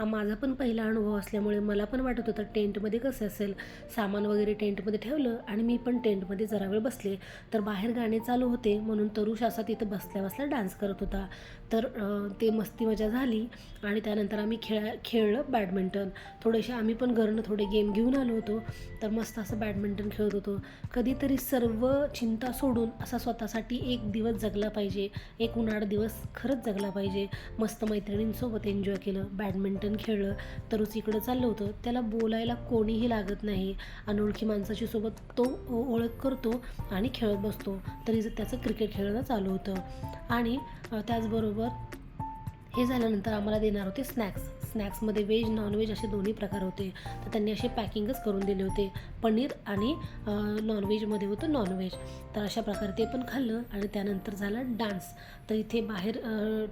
हा माझा पण पहिला अनुभव असल्यामुळे मला पण वाटत होतं टेंटमध्ये कसं असेल? सामान वगैरे टेंटमध्ये ठेवलं आणि मी पण टेंटमध्ये जरा वेळ बसले. तर बाहेर गाणे चालू होते म्हणून तरुष असा तिथं बसल्या बसल्या डान्स करत होता. तर ते मस्ती मजा झाली आणि त्यानंतर आम्ही खेळा खेळलं बॅडमिंटन. थोडेसे आम्ही पण घरनं थोडे गेम घेऊन आलो होतो. तर मस्त असं बॅडमिंटन खेळत होतो. कधीतरी सर्व चिंता सोडून असा स्वतःसाठी एक दिवस जगला पाहिजे. एक उन्हाळा दिवस खरंच जगला पाहिजे. मस्त मैत्रिणींसोबत एन्जॉय केलं बॅडमिंटन खेळलं तरुच इकडं चाललं होतं. त्याला बोलायला कोणीही लागत नाही. अनोळखी माणसाची सोबत तो ओळख करतो आणि खेळत बसतो. तरी त्याचं क्रिकेट खेळणं चालू होतं. आणि त्याचबरोबर हे झाल्यानंतर आम्हाला देणार होते स्नॅक्स स्नॅक्समध्ये व्हेज नॉनव्हेज असे दोन्ही प्रकार होते. तर त्यांनी असे पॅकिंगच करून दिले होते. पनीर आणि नॉनव्हेजमध्ये होतं नॉनव्हेज तर अशा प्रकारे ते पण खाल्लं आणि त्यानंतर झाला डान्स तर इथे बाहेर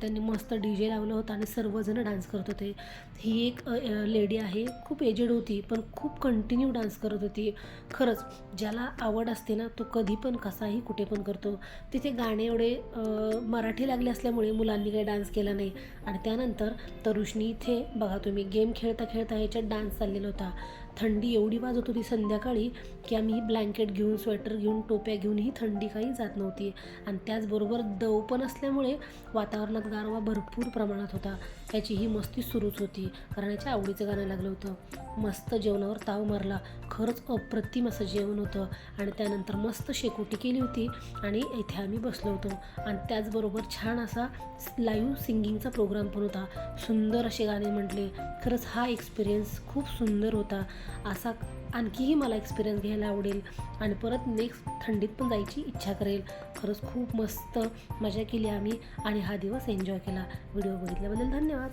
त्यांनी मस्त डी जे लावलं होतं आणि सर्वजण डान्स करत होते. ही एक लेडी आहे. खूप एजेड होती पण खूप कंटिन्यू डान्स करत होती. खरंच ज्याला आवड असते ना तो कधी पण कसाही कुठे पण करतो. तिथे गाणे एवढे मराठी लागले असल्यामुळे मुलांनी काही डान्स केला नाही. आणि त्यानंतर तरुषनी इथे बघा तुम्ही गेम खेळता खेळता ह्याच्यात डान्स चाललेला होता. थंडी एवढी वाजत होती संध्याकाळी की आम्ही ब्लँकेट घेऊन स्वेटर घेऊन टोप्या घेऊन ही थंडी काही जात नव्हती. आणि त्याचबरोबर दव पण असल्यामुळे वातावरणात गारवा भरपूर प्रमाणात होता. त्याची ही मस्ती सुरूच होती. कारण याच्या आवडीचं गाणं लागलं होतं. मस्त जेवणावर ताव मारला. खरंच अप्रतिम असं जेवण होतं. आणि त्यानंतर मस्त शेकोटी केली होती आणि इथे आम्ही बसलो होतो. आणि त्याचबरोबर छान असा लाईव्ह सिंगिंगचा प्रोग्राम पण होता. सुंदर असे गाणे म्हटले. खरंच हा एक्सपिरियन्स खूप सुंदर होता. असा आणखीही मला एक्सपिरियन्स घ्यायला आवडेल. आणि परत नेक्स्ट थंडीत पण जायची इच्छा करेल. खरंच खूप मस्त मजा केली आम्ही आणि हा दिवस एन्जॉय केला. व्हिडिओ बघितल्याबद्दल धन्यवाद.